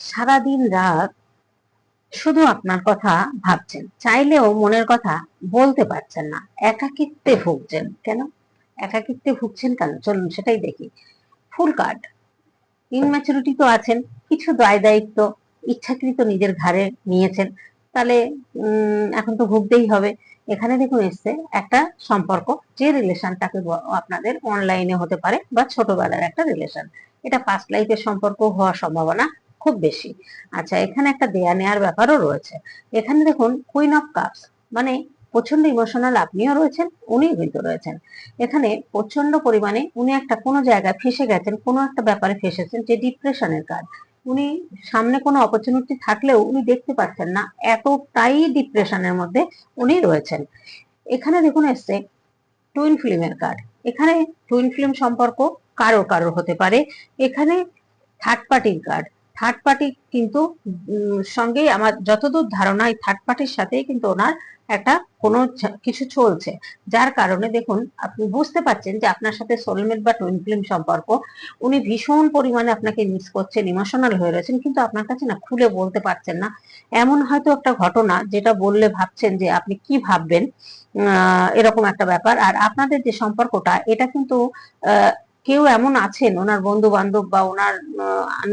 সারাদিন রাত শুধু আপনার কথা ভাবছেন, চাইলেও মনের কথা বলতে পারছেন না, একাকিত্বে ভুগছেন কেন? একাকিত্বে ভুগছেন কেন? চলুন সেটাই দেখি। ফুল কার্ড, ইনম্যাচুরিটি তো আছেন, কিছু দায় দায়িত্ব, ইচ্ছাকৃত নিজের ঘাড়ে নিয়েছেন, তাহলে এখন তো ভুগতেই হবে। এখানে দেখুন এসছে একটা সম্পর্ক, যে রিলেশনটাকে আপনাদের অনলাইনে হতে পারে বা ছোটবেলার একটা রিলেশন। এটা ফার্স্ট লাইফের সম্পর্ক হওয়ার সম্ভাবনা খুব বেশি। আচ্ছা এখানে একটা দেয়া নেয়ার ব্যাপারও রয়েছে। এখানে দেখুন কুইন অফ কাপস মানে প্রচণ্ড ইমোশনাল আপনিও রয়েছেন, উনিও কিন্তু রয়েছেন। এখানে প্রচণ্ড পরিমাণে উনি একটা কোনো জায়গায় ফেসে গেছেন, কোনো একটা ব্যাপারে ফেসেছেন যে ডিপ্রেশনের কাজ। উনি সামনে কোনো অপরচুনিটি থাকলেও উনি দেখতে পাচ্ছেন না, এতটাই ডিপ্রেশনের মধ্যে উনি রয়েছেন। এখানে দেখুন এসছে টুইন ফিল্মের কার্ড এখানে টুইন ফিল্ম সম্পর্ক কারও কারও হতে পারে। এখানে থার্ড পার্টির কার্ড থার্ড পার্টি কিন্তু উম, সঙ্গেই আমার যতদূর ধারণা এই থার্ড পার্টির সাথেই কিন্তু ওনার একটা কোনো কিছু চলছে। যার কারণে দেখুন আপনি বুঝতে পারছেন যে আপনার সাথে সোলমেট বা টুইন ফিল্ম সম্পর্ক উনি ভীষণ পরিমাণে আপনাকে মিস করছেন ইমোশনাল হয়ে রয়েছেন কিন্তু আপনার কাছে না খুলে বলতে পারছেন না। এমন হয়তো একটা ঘটনা যেটা বললে ভাবছেন যে আপনি কি ভাববেন এরকম একটা ব্যাপার। আর আপনাদের যে সম্পর্কটা এটা কিন্তু কেউ এমন আছেন, ওনার বন্ধু বান্ধব বা ওনার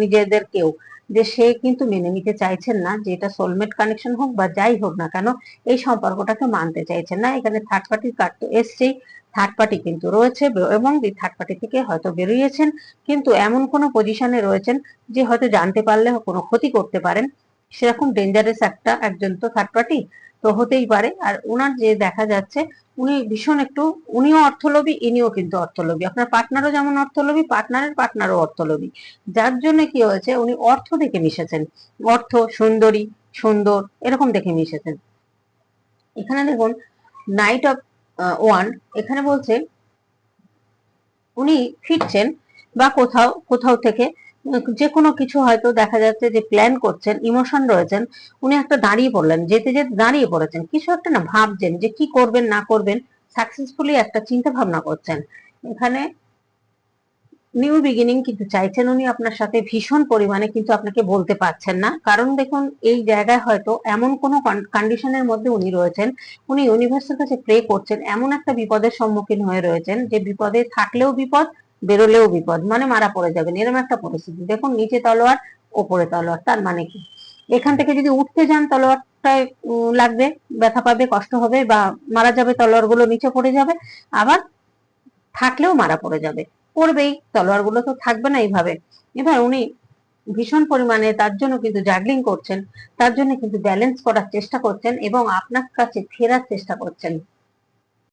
নিজেদের কেউ, যে সে কিন্তু মেনে নিতে চাইছেন না, যে এটা সোলমেট কানেকশন হোক বা যাই হোক না কেন, এই সম্পর্কটাকে মানতে চাইছেন না। এখানে থার্ড পার্টির কার্ড তো এসছেই থার্ড পার্টি কিন্তু রয়েছে এবং থার্ড পার্টি থেকে হয়তো বেরিয়েছেন, কিন্তু এমন কোনো পজিশনে রয়েছেন যে হয়তো জানতে পারলে কোনো ক্ষতি করতে পারেন। সেরকম ডেঞ্জারাস একটা একজন তো থার্ড পার্টি তো হতেই পারে। আর ওনার যে দেখা যাচ্ছে, উনি ভীষণ একটু, উনিও অর্থলোভী, ইনিও কিন্তু অর্থলোভী। আপনার পার্টনারও যেমন অর্থলোভী পার্টনারের পার্টনারও অর্থলোভী। যার জন্য কি হয়েছে, উনি অর্থ দেখে মিশেছেন। অর্থ, সুন্দরী, সুন্দর, এরকম দেখে মিশেছেন। এখানে দেখুন নাইট অফ ওয়ান এখানে বলছে, উনি ফিরছেন বা কোথাও কোথাও থেকে যে কোনো কিছু হয়তো দেখা যাচ্ছে যে প্ল্যান করছেন ইমোশন রয়েছেন, উনি একটা দাঁড়িয়ে পড়লেন, যেতে যেতে দাঁড়িয়ে পড়েছেন। কিছু একটা না ভাবছেন যে কি করবেন, না করবেন সাকসেসফুলি একটা চিন্তা ভাবনা করছেন। এখানে নিউ বিগিনিং কিন্তু চাইছেন উনি আপনার সাথে ভীষণ পরিমাণে, কিন্তু আপনাকে বলতে পারছেন না। কারণ দেখুন, এই জায়গায় হয়তো এমন কোনো কন্ডিশনের মধ্যে উনি রয়েছেন। উনি ইউনিভার্সের কাছে প্রে করছেন, এমন একটা বিপদের সম্মুখীন হয়ে রয়েছেন যে বিপদে থাকলেও বিপদ বেরোলেও বিপদ মানে মারা পড়ে যাবেন এরকম একটা পরিস্থিতি। দেখুন, নিচে তলোয়ার, ওপরে তলোয়ার, তার মানে কি? এখান থেকে যদি উঠতে যান, তলোয়ারটায় লাগবে, ব্যথা পাবে, কষ্ট হবে, বা মারা যাবে তলোয়ারগুলো নিচে পড়ে যাবে, আবার থাকলেও মারা পড়ে যাবে। পড়বেই তলোয়ারগুলো তো থাকবে না এইভাবে। এবার উনি ভীষণ পরিমাণে তার জন্য কিন্তু জাগলিং করছেন, তার জন্য কিন্তু ব্যালেন্স করার চেষ্টা করছেন এবং আপনার কাছে ফেরার চেষ্টা করছেন।